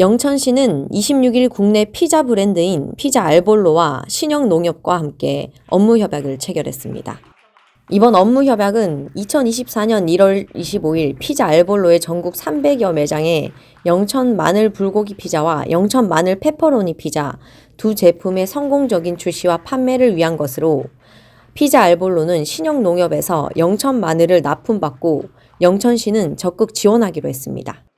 영천시는 26일 국내 피자 브랜드인 피자 알볼로와 신영농협과 함께 업무 협약을 체결했습니다. 이번 업무 협약은 2024년 1월 25일 피자 알볼로의 전국 300여 매장에 영천 마늘 불고기 피자와 영천 마늘 페퍼로니 피자 두 제품의 성공적인 출시와 판매를 위한 것으로 피자 알볼로는 신영농협에서 영천 마늘을 납품받고 영천시는 적극 지원하기로 했습니다.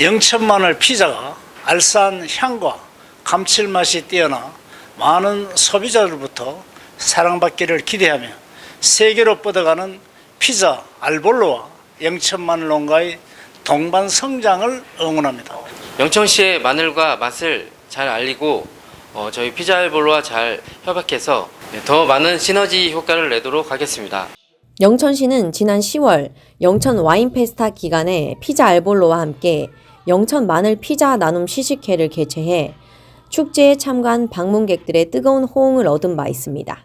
영천마늘 피자가 알싸한 향과 감칠맛이 뛰어나 많은 소비자들부터 사랑받기를 기대하며 세계로 뻗어가는 피자 알볼로와 영천마늘 농가의 동반 성장을 응원합니다. 영천시의 마늘과 맛을 잘 알리고 어, 저희 피자 알볼로와 잘 협약해서 네, 더 많은 시너지 효과를 내도록 하겠습니다. 영천시는 지난 10월 영천 와인 페스타 기간에 피자 알볼로와 함께 영천 마늘 피자 나눔 시식회를 개최해 축제에 참가한 방문객들의 뜨거운 호응을 얻은 바 있습니다.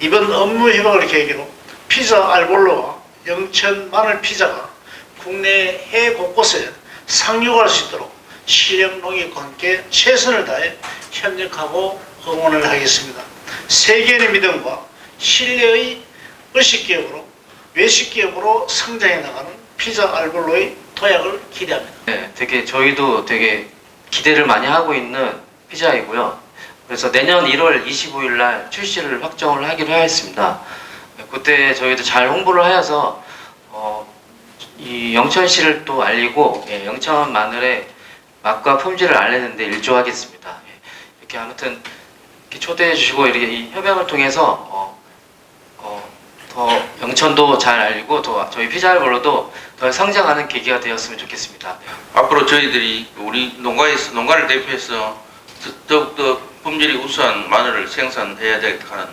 이번 업무 협약을 계기로 피자 알볼로와 영천 마늘 피자가 국내 해외 곳곳에 상륙할 수 있도록 시력 농익과 함께 최선을 다해 협력하고 응원을 하겠습니다. 세계인의 믿음과 신뢰의 의식기업으로 외식기업으로 성장해 나가는 피자 알볼로의 도약을 기대합니다. 네, 되게 저희도 되게 기대를 많이 하고 있는 피자이고요. 그래서 내년 1월 25일 날 출시를 확정을 하기로 하였습니다. 네, 그때 저희도 잘 홍보를 하여서 어, 이 영천시를 또 알리고 예, 영천 마늘의 맛과 품질을 알리는데 일조하겠습니다. 예, 이렇게 아무튼 이렇게 초대해 주시고 이렇게 이 협약을 통해서 어, 영천도 잘 알리고 더 저희 피자알볼로도 더 성장하는 계기가 되었으면 좋겠습니다. 앞으로 저희들이 우리 농가에서 농가를 대표해서 더욱더 품질이 우수한 마늘을 생산해야 되겠다는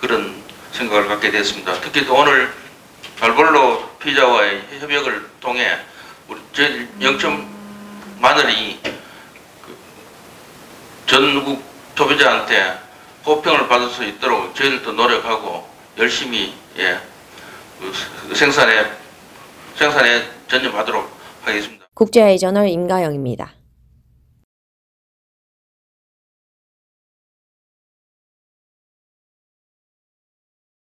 그런 생각을 갖게 됐습니다. 특히 또 오늘 발볼로 피자와의 협약을 통해 우리 저희 영천 마늘이 그 전국 소비자한테 호평을 받을 수 있도록 저희들도 노력하고 열심히 예, 그 생산에 생산에 전념하도록 하겠습니다. 국제아이 저널 임가영입니다.